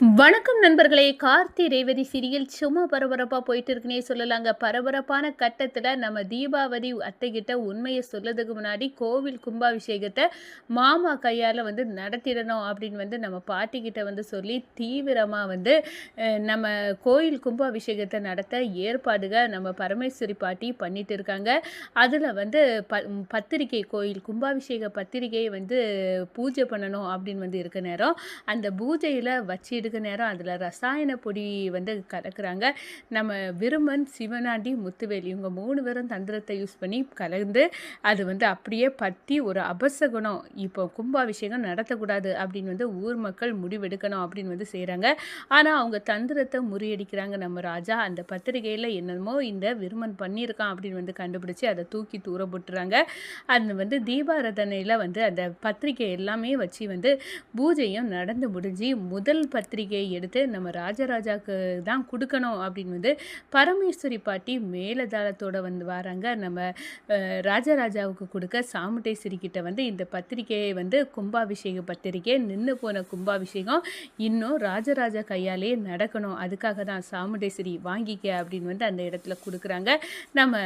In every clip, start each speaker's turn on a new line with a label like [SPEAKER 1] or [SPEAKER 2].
[SPEAKER 1] வணக்கம் நண்பர்களே. கார்த்தி ரேவதி சீரியல் சும்மா பரபரப்பாக போயிட்டு இருக்குன்னே சொல்லலாங்க. பரபரப்பான கட்டத்தில் நம்ம தீபாவதி அத்தைகிட்ட உண்மையை சொல்லதுக்கு முன்னாடி கோவில் கும்பாபிஷேகத்தை மாமா கையால் வந்து நடத்திடணும் அப்படின்னு வந்து நம்ம பாட்டிக்கிட்ட வந்து சொல்லி தீவிரமாக வந்து நம்ம கோயில் கும்பாபிஷேகத்தை நடத்த ஏற்பாடுக நம்ம பரமேஸ்வரி பாட்டி பண்ணிட்டு இருக்காங்க அதில் வந்து ப பத்திரிகை கோயில் கும்பாபிஷேக பத்திரிகையை வந்து பூஜை பண்ணணும் அப்படின்னு வந்து இருக்க நேரம். அந்த பூஜையில் வச்சிடு எடுக்க நேரம் அதில் ரசாயன பொடி வந்து கலக்குறாங்க. நம்ம விருமன் சிவனாண்டி முத்துவேலி இவங்க மூணு பேரும் தந்திரத்தை யூஸ் பண்ணி கலந்து அது வந்து அப்படியே பற்றி ஒரு அபசகுணம் இப்போ கும்பாபிஷேகம் நடத்தக்கூடாது அப்படின்னு வந்து ஊர் மக்கள் முடிவெடுக்கணும் அப்படின்னு வந்து செய்கிறாங்க ஆனால் அவங்க தந்திரத்தை முறியடிக்கிறாங்க நம்ம ராஜா. அந்த பத்திரிகையில் என்னமோ இந்த விருமன் பண்ணியிருக்கான் அப்படின்னு வந்து கண்டுபிடிச்சி அதை தூக்கி தூர போட்டுறாங்க அது வந்து தீபாரதனையில் வந்து அந்த பத்திரிகை எல்லாமே வச்சு வந்து பூஜையும் நடந்து முடிஞ்சு முதல் பத்திரிகையை எடுத்து நம்ம ராஜராஜாவுக்கு தான் கொடுக்கணும் அப்படின்னு வந்து பரமேஸ்வரி பாட்டி மேலதாளத்தோடு வந்து வராங்க. நம்ம ராஜராஜாவுக்கு கொடுக்க சாமுண்டேஸ்வரி கிட்ட வந்து இந்த பத்திரிகையை வந்து கும்பாபிஷேக பத்திரிகை நின்று போன கும்பாபிஷேகம் இன்னும் ராஜராஜா கையாலே நடக்கணும். அதுக்காக தான் சாமுண்டேஸ்வரி வாங்கிக்க அப்படின்னு வந்து அந்த இடத்துல கொடுக்குறாங்க. நம்ம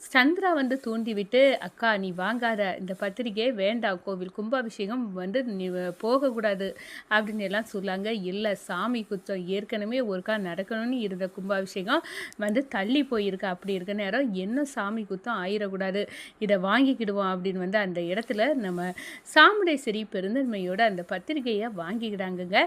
[SPEAKER 1] சந்திரா வந்து தூண்டிவிட்டு அக்கா நீ வாங்காத இந்த பத்திரிகை வேண்டாம் கோவில் கும்பாபிஷேகம் வந்து நீ போகக்கூடாது அப்படின்னு எல்லாம் சொல்லாங்க. இல்லை சாமி குத்தம் ஏற்கனவே ஒருக்கா நடக்கணும்னு இருந்த கும்பாபிஷேகம் வந்து தள்ளி போயிருக்கு. அப்படி இருக்க நேரம் என்ன சாமி குத்தம் ஆயிடக்கூடாது இதை வாங்கிக்கிடுவோம் அப்படின்னு வந்து அந்த இடத்துல நம்ம சாமுடேஸ்வரி பெருந்தன்மையோட அந்த பத்திரிகையை வாங்கிக்கிடாங்கங்க.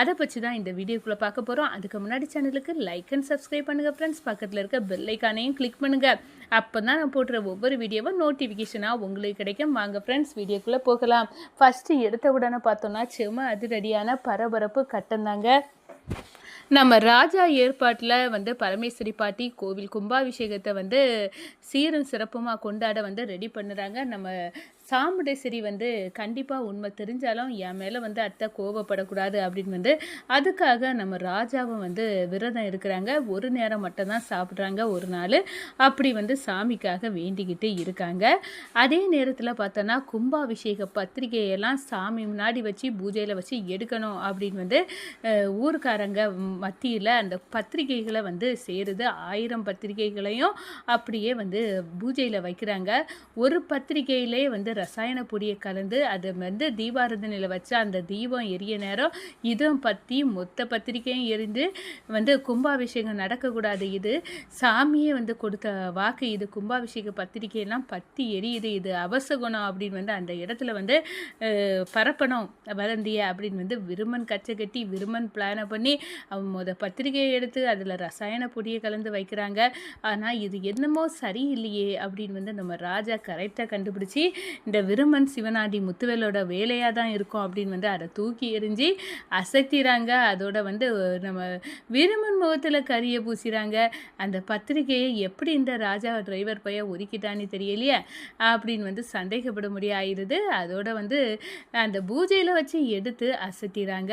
[SPEAKER 1] அதை பற்றி தான் இந்த வீடியோக்குள்ளே பார்க்க போகிறோம் அதுக்கு முன்னாடி சேனலுக்கு லைக் அண்ட் சப்ஸ்கிரைப் பண்ணுங்கள் ஃப்ரெண்ட்ஸ் பக்கத்தில் இருக்க பெல்லைக்கானையும் கிளிக் பண்ணுங்கள் அப்போ தான் நான் போடுற ஒவ்வொரு வீடியோவும் நோட்டிஃபிகேஷனாக உங்களுக்கு கிடைக்கும். வாங்க ஃப்ரெண்ட்ஸ் வீடியோக்குள்ளே போகலாம். ஃபஸ்ட்டு எடுத்த உடனே பார்த்தோன்னா செம அதிரடியான பரபரப்பு கட்டந்தாங்க நம்ம ராஜா ஏற்பாட்டில் வந்து பரமேஸ்வரி பாட்டி கோவில் கும்பாபிஷேகத்தை வந்து சீரும் சிறப்புமாக கொண்டாட வந்து ரெடி பண்ணுறாங்க. நம்ம சாமுண்டேஸ்வரி வந்து கண்டிப்பாக உண்மை தெரிஞ்சாலும் என் மேலே வந்து அத்தை கோவப்படக்கூடாது அப்படின்னு வந்து அதுக்காக நம்ம ராஜாவும் வந்து விரதம் இருக்கிறாங்க. ஒரு நேரம் மட்டும்தான் சாப்பிட்றாங்க ஒரு நாள். அப்படி வந்து சாமிக்காக வேண்டிக்கிட்டு இருக்காங்க. அதே நேரத்தில் பார்த்தோன்னா கும்பாபிஷேக பத்திரிகையெல்லாம் சாமி முன்னாடி வச்சு பூஜையில் வச்சு எடுக்கணும் அப்படின்னு வந்து ஊர்க்காரங்க மத்தியில் அந்த பத்திரிகைகளை வந்து சேருது. ஆயிரம் பத்திரிகைகளையும் அப்படியே வந்து பூஜையில் வைக்கிறாங்க. ஒரு பத்திரிகையிலே வந்து ரசாயன பொடியை கலந்து அதை வந்து தீபாரதனையில் வச்சு அந்த தீபம் எரிய நேரம் இதுவும் பற்றி மொத்த பத்திரிக்கையும் எரிந்து வந்து கும்பாபிஷேகம் நடக்கக்கூடாது. இது சாமியே வந்து கொடுத்த வாக்கு. இது கும்பாபிஷேக பத்திரிக்கையெல்லாம் பற்றி எரியுது. இது அவசகுணம் அப்படின்னு வந்து அந்த இடத்துல வந்து பரப்பணும். வதந்திய அப்படின்னு வந்து விருமன் கச்சை கட்டி விருமன் பிளானை பண்ணி அவன் முத பத்திரிகையை எடுத்து அதில் ரசாயன பொடியை கலந்து வைக்கிறாங்க. ஆனால் இது என்னமோ சரியில்லையே அப்படின்னு வந்து நம்ம ராஜா கரெக்டாக கண்டுபிடிச்சி இந்த விருமன் சிவனாடி முத்துவேலோட வேலையாக தான் இருக்கும் அப்படின்னு வந்து அதை தூக்கி எறிஞ்சு அசத்திறாங்க அதோட வந்து நம்ம விருமன் முகத்தில் கரியை பூசிறாங்க. அந்த பத்திரிகையை எப்படி இந்த ராஜா டிரைவர் பைய ஒதுக்கிட்டான்னு தெரியலையே அப்படின்னு வந்து சந்தேகப்பட முடியாயிருது அதோட வந்து அந்த பூஜையில் வச்சு எடுத்து அசத்திறாங்க.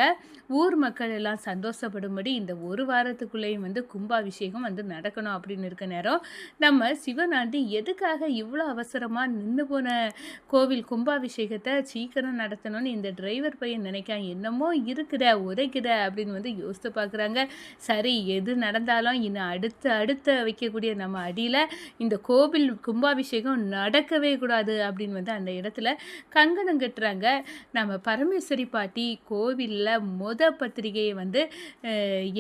[SPEAKER 1] ஊர் மக்கள் எல்லாம் சந்தோஷப்படும்படி இந்த ஒரு வாரத்துக்குள்ளேயும் வந்து கும்பாபிஷேகம் வந்து நடக்கணும் அப்படின்னு இருக்க நேரம் நம்ம சிவனாண்டி எதுக்காக இவ்வளோ அவசரமாக நின்று போன கோவில் கும்பாபிஷேகத்தை சீக்கிரம் நடத்தணும்னு இந்த டிரைவர் பையன் நினைக்கான் என்னமோ இருக்கிற உரைக்கிற அப்படின்னு வந்து யோசித்து பார்க்குறாங்க. சரி எது நடந்தாலும் இன்னும் அடுத்து அடுத்து வைக்கக்கூடிய நம்ம அடியில் இந்த கோவில் கும்பாபிஷேகம் நடக்கவே கூடாது அப்படின்னு வந்து அந்த இடத்துல கங்கணம் கட்டுறாங்க. நம்ம பரமேஸ்வரி பாட்டி கோவிலில் மொத பத்திரிகையை வந்து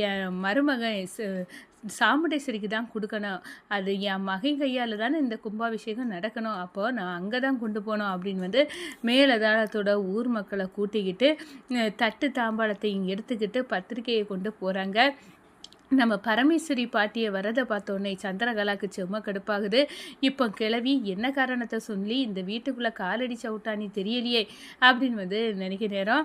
[SPEAKER 1] என் மருமகன் சாமுண்டேஸ்வரிக்கு தான் கொடுக்கணும். அது என் மகன் கையால் தானே இந்த கும்பாபிஷேகம் நடக்கணும். அப்போ நான் அங்கே தான் கொண்டு போனோம் அப்படின்னு வந்து மேலதாளத்தோட ஊர் மக்களை கூட்டிக்கிட்டு தட்டு தாம்பாளத்தையும் எடுத்துக்கிட்டு பத்திரிக்கையை கொண்டு போகிறாங்க நம்ம பரமேஸ்வரி பாட்டியை வரதை பார்த்தோன்னே சந்திரகலாக்கு செம்ம கடுப்பாகுது. இப்போ கிளவி என்ன காரணத்தை சொல்லி இந்த வீட்டுக்குள்ளே காலடி சவுட்டானி தெரியலையே அப்படின்னு வந்து நினைக்க நேரம்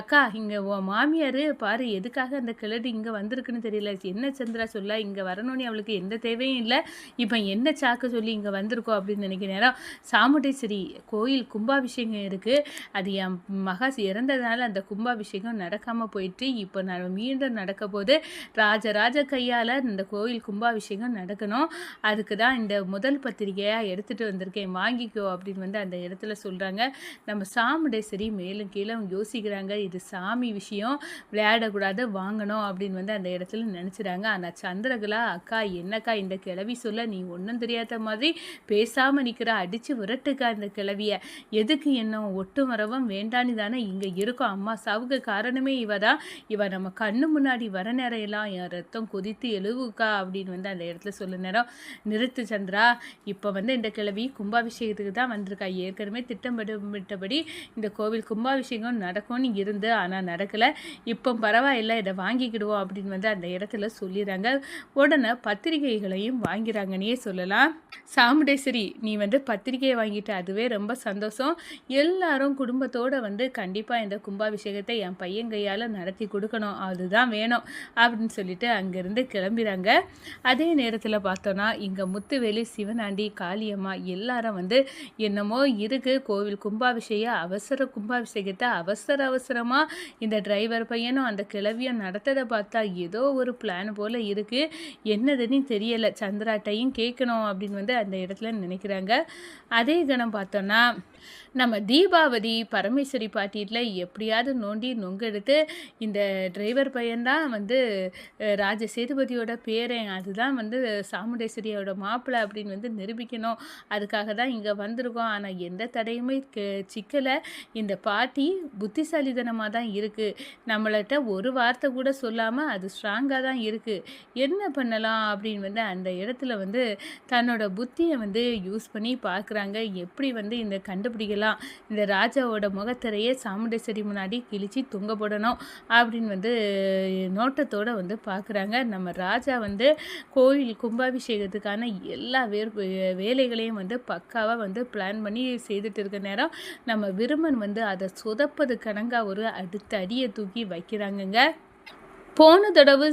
[SPEAKER 1] அக்கா இங்கே உன் மாமியார் பாரு எதுக்காக அந்த கிளடி இங்கே வந்திருக்குன்னு தெரியல. என்ன சந்திரா சொல்ல இங்கே வரணும்னு அவளுக்கு எந்த தேவையும் இல்லை. இப்போ என்ன சாக்கு சொல்லி இங்கே வந்திருக்கோம் அப்படின்னு நினைக்க நேரம் சாமுண்டேஸ்வரி கோயில் கும்பாபிஷேகம் இருக்குது அது என் மகா இறந்ததுனால அந்த கும்பாபிஷேகம் நடக்காமல் போயிட்டு இப்போ நான் மீண்டும் நடக்க போது ராஜ ராஜா கையால் இந்த கோயில் கும்பாபிஷேகம் நடக்கணும். அதுக்கு தான் இந்த முதல் பத்திரிகையாக எடுத்துகிட்டு வந்திருக்கேன். வாங்கிக்கோ அப்படின்னு வந்து அந்த இடத்துல சொல்கிறாங்க நம்ம சாமுண்டேஸ்வரி மேலும் கீழே யோசிக்கிறாங்க. இது சாமி விஷயம். விளையாடக்கூடாது வாங்கணும் அப்படின்னு வந்து அந்த இடத்துல நினச்சிடாங்க ஆனால் சந்திரகலா அக்கா என்னக்கா இந்த கிளவி சொல்ல நீ ஒன்றும் தெரியாத மாதிரி பேசாமல் நிற்கிற அடித்து விரட்டுக்கா இந்த கிளவியை. எதுக்கு என்ன ஒட்டு மரவும் வேண்டான்னு தானே இங்கே இருக்கோம். அம்மா சாவுக்கு காரணமே இவ தான் இவ நம்ம கண்ணு முன்னாடி வர நேரம் எல்லாம் ரத்தம் கொதித்து எழுவுக்கா அப்படின்னு வந்து அந்த இடத்துல சொல்ல நேரம் நிறுத்து சந்திரா இப்போ வந்து இந்த கிழவி கும்பாபிஷேகத்துக்கு தான் வந்திருக்கா. ஏற்கனவே திட்டமிட்டபடி இந்த கோவில் கும்பாபிஷேகம் நடக்கும்னு இருந்து ஆனால் நடக்கலை. இப்போ பரவாயில்ல இதை வாங்கிக்கிடுவோம் அப்படின்னு வந்து அந்த இடத்துல சொல்லிடுறாங்க. உடனே பத்திரிகைகளையும் வாங்கிறாங்கன்னே சொல்லலாம். சாமுண்டேஸ்வரி நீ வந்து பத்திரிகையை வாங்கிட்ட அதுவே ரொம்ப சந்தோஷம். எல்லாரும் குடும்பத்தோடு வந்து கண்டிப்பாக இந்த கும்பாபிஷேகத்தை என் பையன் கையால் நடத்தி கொடுக்கணும். அதுதான் வேணும் அப்படின்னு சொல்லிட்டு அங்கேருந்து கிளம்புறாங்க. அதே நேரத்தில் பார்த்தோன்னா இங்கே முத்துவேலி சிவனாண்டி காளியம்மா எல்லாரும் வந்து என்னமோ இருக்குது கோவில் கும்பாபிஷேகம் அவசர கும்பாபிஷேகத்தை அவசர அவசரமாக இந்த டிரைவர் பையனும் அந்த கிளவியும் நடத்ததை பார்த்தா ஏதோ ஒரு பிளான் போல் இருக்குது என்னதுன்னு தெரியலை. சந்திராட்டையும் கேட்கணும் அப்படின்னு வந்து அந்த இடத்துல நினைக்கிறாங்க. அதே கணம் பார்த்தோன்னா நம்ம தீபாவதி பரமேஸ்வரி பாட்டியில் எப்படியாவது நோண்டி நொங்கெடுத்து இந்த டிரைவர் பையன்தான் வந்து ராஜசேதுபதியோட ராஜ சேதுபதியோட பேரன். அதுதான் வந்து சாமுண்டேஸ்வரியோட மாப்பிள்ளை அப்படின்னு வந்து நிரூபிக்கணும். அதுக்காக தான் இங்கே வந்திருக்கோம். ஆனால் எந்த தடையுமே சிக்கலை. இந்த பாட்டி புத்திசாலித்தனமாக தான் இருக்குது நம்மள்ட்ட ஒரு வார்த்தை கூட சொல்லாமல் அது ஸ்ட்ராங்காக தான் இருக்குது என்ன பண்ணலாம் அப்படின்னு வந்து அந்த இடத்துல வந்து தன்னோட புத்தியை வந்து யூஸ் பண்ணி பார்க்குறாங்க. எப்படி வந்து இந்த கண்டுபிடிக்கலாம். இந்த ராஜாவோட முகத்திரையே சாமுண்டேஸ்வரி முன்னாடி கிழிச்சு தொங்க போடணும் அப்படின்னு வந்து நோட்டத்தோட வந்து பார்க்குறாங்க நம்ம ராஜா வந்து கோயில் கும்பாபிஷேகத்துக்கான எல்லா வேர் வேலைகளையும் வந்து பக்காவாக வந்து பிளான் பண்ணி செய்துட்டு இருக்க நேரம் நம்ம விருமன் வந்து அதை சொதப்பது கணங்காக ஒரு அடுத்த அடியை தூக்கி வைக்கிறாங்கங்க. போன தடவை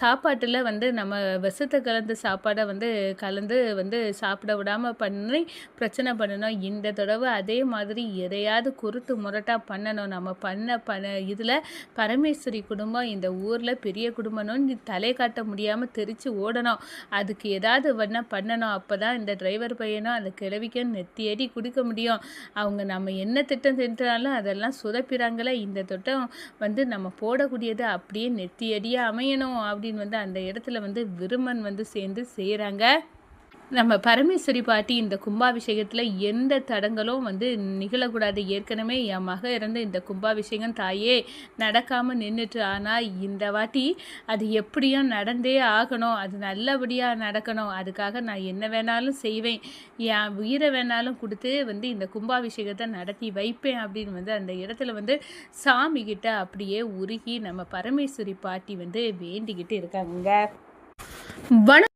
[SPEAKER 1] சாப்பாட்டில் வந்து நம்ம விஷத்தை கலந்த சாப்பாடை வந்து கலந்து வந்து சாப்பிட விடாமல் பண்ணி பிரச்சனை பண்ணணும். இந்த தடவை அதே மாதிரி எதையாவது குறுத்து முரட்டாக பண்ணணும். நம்ம பண்ண பண்ண இதில் பரமேஸ்வரி குடும்பம் இந்த ஊரில் பெரிய குடும்பம்னு தலை காட்ட முடியாமல் தெரித்து ஓடணும். அதுக்கு ஏதாவது வேணால் பண்ணணும். அப்போ தான் இந்த டிரைவர் பையனும் அந்த கிழவிக்கும் நெத்தியடி கொடுக்க முடியும். அவங்க நம்ம என்ன திட்டம் திட்டாலும் அதெல்லாம் சுதப்பிறாங்களே. இந்த திட்டம் வந்து நம்ம போடக்கூடியது அப்படியே நெத்தியடியாக அமையணும் அப்படின்னு வந்து அந்த இடத்துல வந்து விருமன் வந்து சேர்ந்து செய்கிறாங்க நம்ம பரமேஸ்வரி பாட்டி இந்த கும்பாபிஷேகத்தில் எந்த தடங்களும் வந்து நிகழக்கூடாது. ஏற்கனவே என் மக இருந்த இந்த கும்பாபிஷேகம் தாயே நடக்காமல் நின்றுட்டு ஆனால் இந்த வாட்டி அது எப்படியும் நடந்தே ஆகணும். அது நல்லபடியாக நடக்கணும். அதுக்காக நான் என்ன வேணாலும் செய்வேன். என் உயிரை வேணாலும் கொடுத்து வந்து இந்த கும்பாபிஷேகத்தை நடத்தி வைப்பேன் அப்படின்னு வந்து அந்த இடத்துல வந்து சாமிகிட்ட அப்படியே உருகி நம்ம பரமேஸ்வரி பாட்டி வந்து வேண்டிக்கிட்டு இருக்காங்க. வணக்கம்.